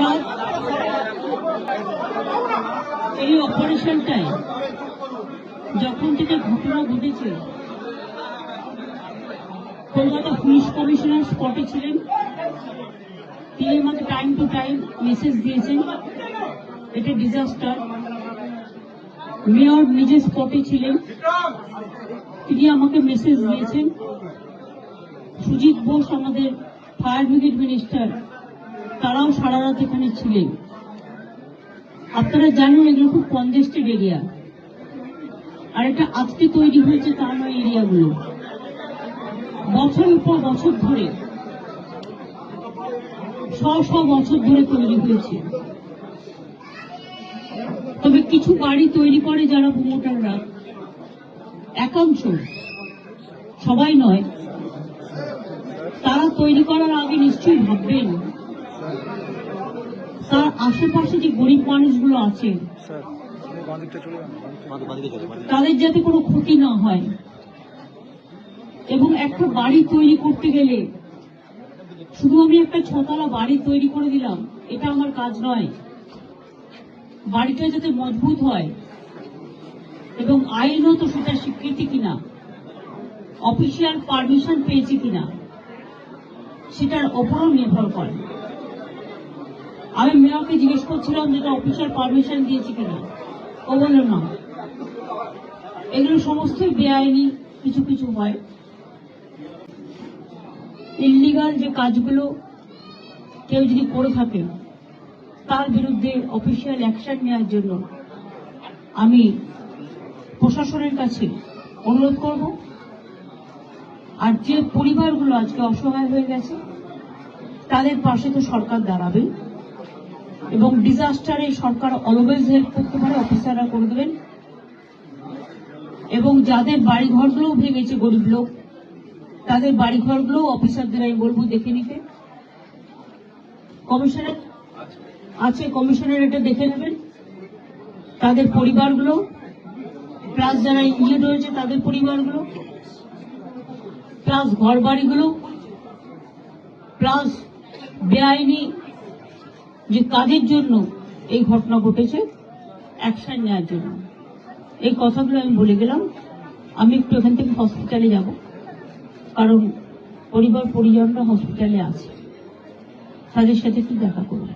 রাত এই অপারেশনটায় যখন থেকে ঘটনা ঘটেছে, কলকাতা পুলিশ কমিশনার স্পটে ছিলেন। তিনি আমাকে টাইম টু টাইম মেসেজ দিয়েছেন, এটা ডিজাস্টার মেয়র নিজে স্পটে ছিলেন। তিনি আমাকে মেসেজ দিয়েছেন। সুজিত বোস আমাদের ফায়ার ব্রিগেড মিনিস্টার তারাও সারা রাত এখানে ছিলেন। আপনারা জানেন এগুলো খুব কনজেস্টেড এরিয়া আর এটা আজকে তৈরি হয়েছে তা নয় এরিয়াগুলো। বছরের পর বছর ধরে, শ শ বছর ধরে তৈরি হয়েছে। তবে কিছু বাড়ি তৈরি করে যারা প্রমোটাররা একাংশ সবাই নয়, তারা তৈরি করার আগে নিশ্চয়ই ভাববেন তার আশেপাশে যে গরিব মানুষগুলো আছে তাদের যাতে কোনো ক্ষতি না হয় এবং একটা বাড়ি তৈরি করতে গেলে শুধু আমি একটা ছতলা বাড়ি তৈরি করে দিলাম এটা আমার কাজ নয়। বাড়িটা যাতে মজবুত হয় এবং আইনত সেটা স্বীকৃতি কিনা অফিসিয়াল পারমিশন পেয়েছে কিনা সেটার ওপরও নির্ভর করে। আমি মেয়রকে জিজ্ঞেস করছিলাম যেটা অফিসিয়াল পারমিশন দিয়েছে কিনা। ও বলল, না। এগুলো সমস্তই বেআইনি, কিছু কিছু হয়। ইল্লিগাল যে কাজগুলো কেউ যদি করে থাকে, তার বিরুদ্ধে অফিসিয়াল অ্যাকশন নেওয়ার জন্য আমি প্রশাসনের কাছে অনুরোধ করব। আর যে পরিবারগুলো আজকে অসহায় হয়ে গেছে, তাদের পাশে তো সরকার দাঁড়াবে এবং ডিজাস্টারে সরকার অলওয়েজ হেল্প করতে পারে অফিসাররা করে দেবেন। এবং যাদের বাড়ি ঘরগুলো ভেঙেছে গরিব লোক, তাদের বাড়ি ঘরগুলো অফিসারদের আমি বলব দেখে নিতে। কমিশনার, আছে কমিশনার, এটা দেখে নেবেন। তাদের পরিবারগুলো প্লাস যারা ইঞ্জিওর্ড হয়েছে, তাদের পরিবারগুলো প্লাস ঘর বাড়িগুলো প্লাস বেআইনি যে কাদের জন্য এই ঘটনা ঘটেছে অ্যাকশন নেওয়ার জন্য। এই কথাগুলো আমি বলে গেলাম, আমি একটু এখান থেকে হসপিটালে যাব, কারণ পরিবার পরিজনরা হসপিটালে আছে। তাদের সাথে একটু দেখা করব